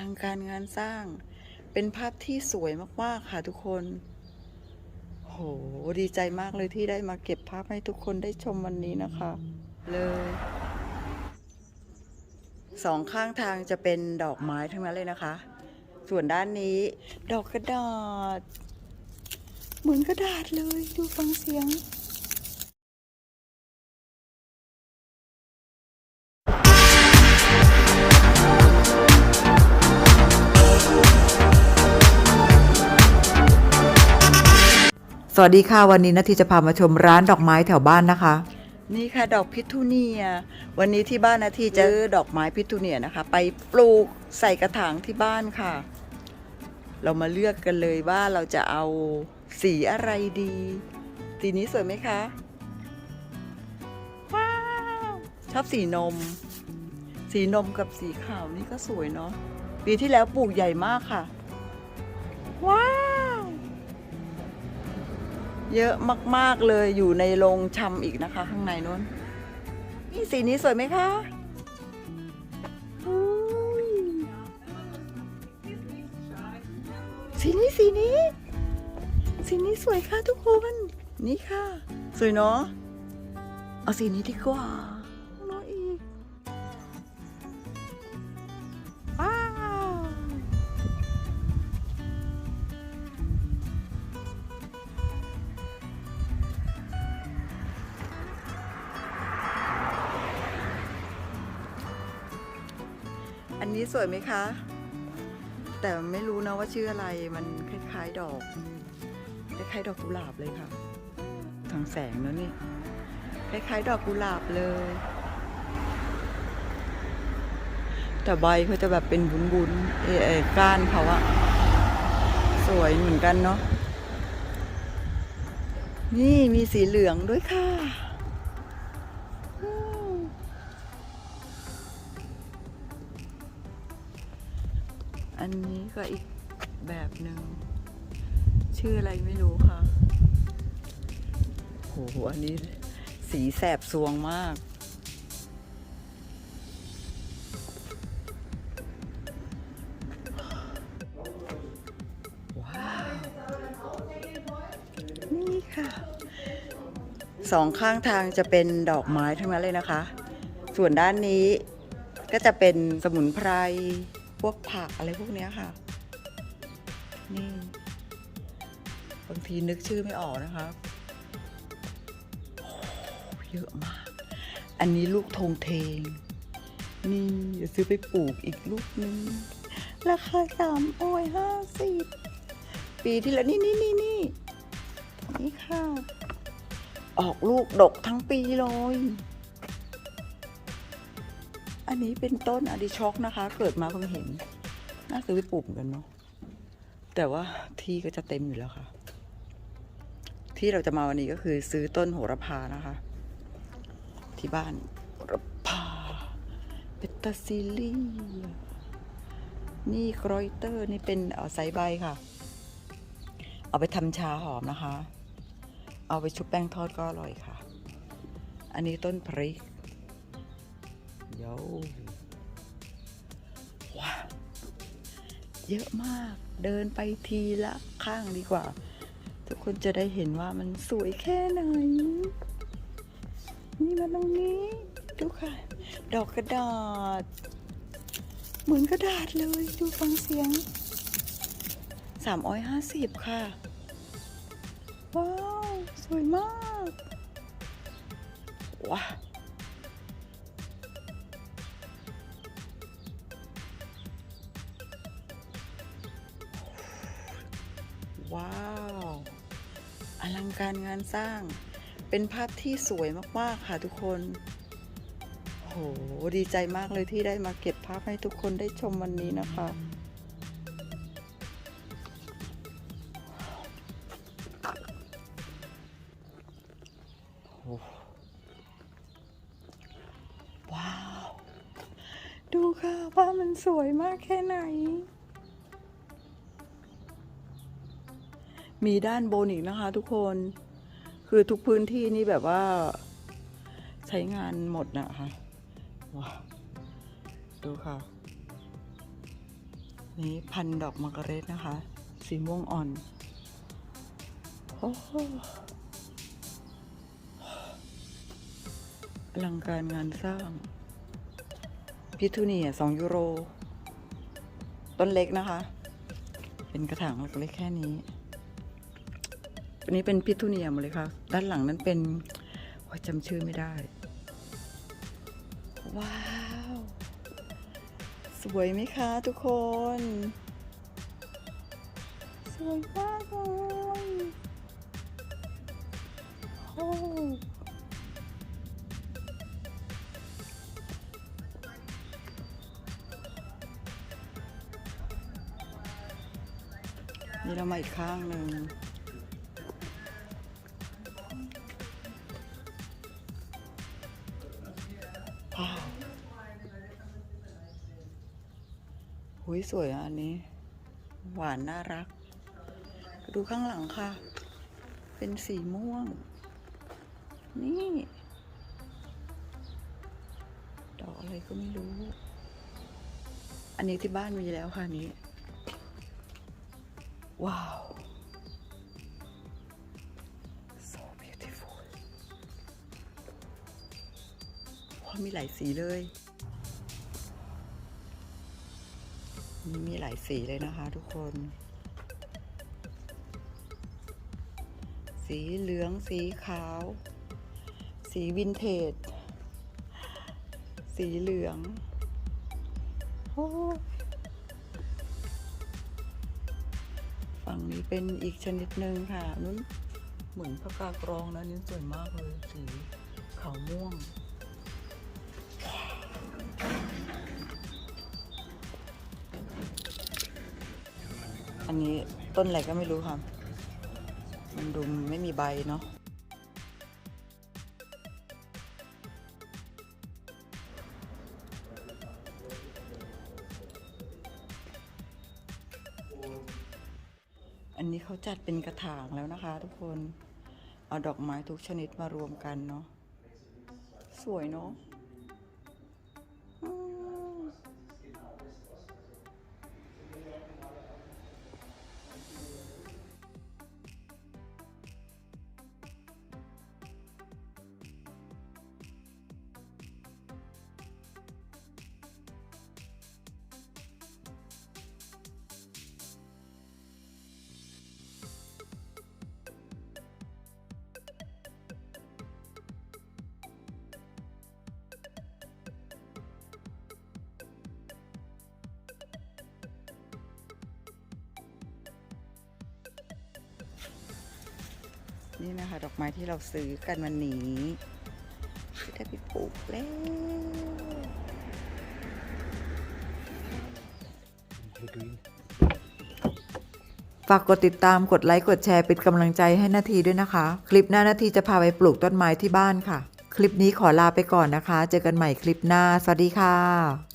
ลังการงานสร้าง เป็นภาพที่สวยมากๆค่ะทุกคน โห ดีใจมากเลยที่ได้มาเก็บภาพให้ทุกคนได้ชมวันนี้นะคะ เลยสองข้างทางจะเป็นดอกไม้ทั้งนั้นเลยนะคะ ส่วนด้านนี้ ดอกกระดาษ เหมือนกระดาษเลย ดูฟังเสียง วัสดีค่ะวันนี้นาทีจะพามาชมร้านดอกไม้แถวบ้านนะคะ นี่ค่ะดอกพิทูเนีย วันนี้ที่บ้านนาทีจะซื้อดอกไม้พิทูเนียนะคะ ไปปลูกใส่กระถางที่บ้านค่ะ เรามาเลือกกันเลยว่าเราจะเอาสีอะไรดี สีนี้สวยไหมคะว้าวชอบสีนม สีนมกับสีขาวนี่ก็สวยเนาะปีที่แล้วปลูกใหญ่มากค่ะ เยอะมากๆเลยอยู่ในโรงชำอีกนะคะ ข้างในนู้นนี่สีนี้สวยไหมคะสีนี้สีนี้ สีนี้สวยค่ะทุกคน นี่ค่ะ สวยเนาะเอาสีนี้ดีกว่า นนี้สวยไหมคะ แต่ไม่รู้นะว่าชื่ออะไรมันคล้ายๆดอก คล้ายๆดอกกุหลาบเลยค่ะ ทางแสงเนอะนี่ คล้ายๆ ดอกกุหลาบเลย แต่ใบเขาจะแบบเป็นบุนๆเอเออก้านเขาอะสวยเหมือนกันเนาะ นี่มีสีเหลืองด้วยค่ะ อันนี้ก็อีกแบบหนึ่ง ชื่ออะไรไม่รู้ค่ะ โห อันนี้สีแสบสวงมาก ว้าว นี่ค่ะ สองข้างทางจะเป็นดอกไม้ทั้งนั้นเลยนะคะ ส่วนด้านนี้ก็จะเป็นสมุนไพร พวกผักอะไรพวกนี้ค่ะ นี่บางทีนึกชื่อไม่ออกนะคะเยอะมาก อันนี้ลูกธงเทง นี่เดี๋ยวซื้อไปปลูกอีกลูกนึง ราคาสามโอ้ยห้าสิบปีที่แล้วนี่นี่นี่นี่นี่ค่ะ ออกลูกดกทั้งปีเลย อันนี้เป็นต้นอดิช็อกนะคะ เกิดมาเพิ่งเห็น น่าซื้อไปปลูกเหมือนกันเนาะ แต่ว่าที่ก็จะเต็มอยู่แล้วค่ะ ที่เราจะมาวันนี้ก็คือซื้อต้นโหระพานะคะ ที่บ้านโหระพาเปตาซิลีนี่กรอยเตอร์นี่เป็นเอ่อไซใบค่ะ เอาไปทำชาหอมนะคะ เอาไปชุบแป้งทอดก็อร่อยค่ะ อันนี้ต้นพริก โยวว้าวเยอะมาก เดินไปทีละข้างดีกว่า ทุกคนจะได้เห็นว่ามันสวยแค่ไหน นี่มาตรงนี้ ดูค่ะ ดอกกระดาษ เหมือนกระดาษเลย ดูฟังเสียงสามร้อยห้าสิบค่ะ ว้าว สวยมาก ว้า ว้าว อลังการงานสร้าง เป็นภาพที่สวยมาก ๆ ค่ะทุกคนโหดีใจมากเลยที่ได้มาเก็บภาพให้ทุกคนได้ชมวันนี้นะคะ ว้าว ดูค่ะว่ามันสวยมากแค่ไหน มีด้านบนอีกนะคะ ทุกคน คือทุกพื้นที่นี่แบบว่าใช้งานหมดนะคะว้าวดูค่ะ นี้พันดอกมะกะเร็ดนะคะ สีม่วงอ่อน โอ้โหอลังการงานสร้าง พิทูเนียสองยูโร ต้นเล็กนะคะ เป็นกระถางเล็กๆแค่นี้ อันนี้เป็นพิทูเนียมเลยค่ะ ด้านหลังนั้นเป็นจำชื่อไม่ได้ ว้าว สวยไหมคะทุกคน สวยมากเลยโอ้นี่เรามาอีกข้างหนึ่ง หุยสวยอันนี้ หวานน่ารัก ดูข้างหลังค่ะ เป็นสีม่วง นี่ ดอกอะไรก็ไม่รู้ อันนี้ที่บ้านมีแล้วค่ะนี้ ว้าว so beautiful ว้ามีหลายสีเลย นี่มีหลายสีเลยนะคะทุกคน สีเหลือง สีขาว สีวินเทจ สีเหลืองโอ้ฝั่งนี้เป็นอีกชนิดหนึ่งค่ะนู้นเหมือนพระกากรองนะนี่สวยมากเลยสี อันนี้ต้นอะไรก็ไม่รู้ค่ะ มันดูไม่มีใบเนาะ อันนี้เขาจัดเป็นกระถางแล้วนะคะ ทุกคน เอาดอกไม้ทุกชนิดมารวมกันเนาะ สวยเนาะ นี่นะคะ ดอกไม้ที่เราซื้อกันวันนี้ที่ได้ไปปลูกแล้วฝากกดติดตามกดไลค์ กดแชร์เป็นกำลังใจให้นาทีด้วยนะคะ คลิปหน้านาทีจะพาไปปลูกต้นไม้ที่บ้านค่ะ คลิปนี้ขอลาไปก่อนนะคะ เจอกันใหม่คลิปหน้า สวัสดีค่ะ